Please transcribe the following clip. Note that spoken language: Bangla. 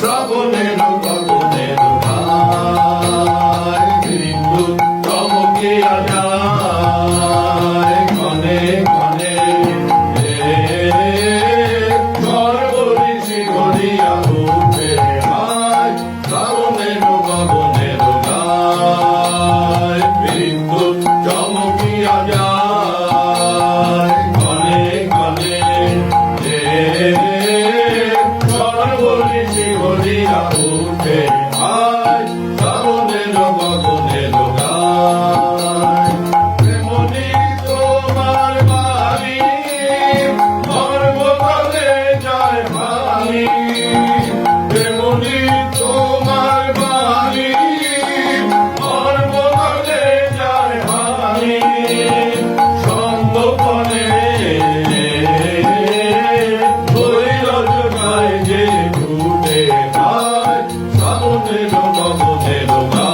শ্রাবণের গগনের গায় বিদ্যুৎ চমকিয়া যায় Hey. শ্রাবণের গগনের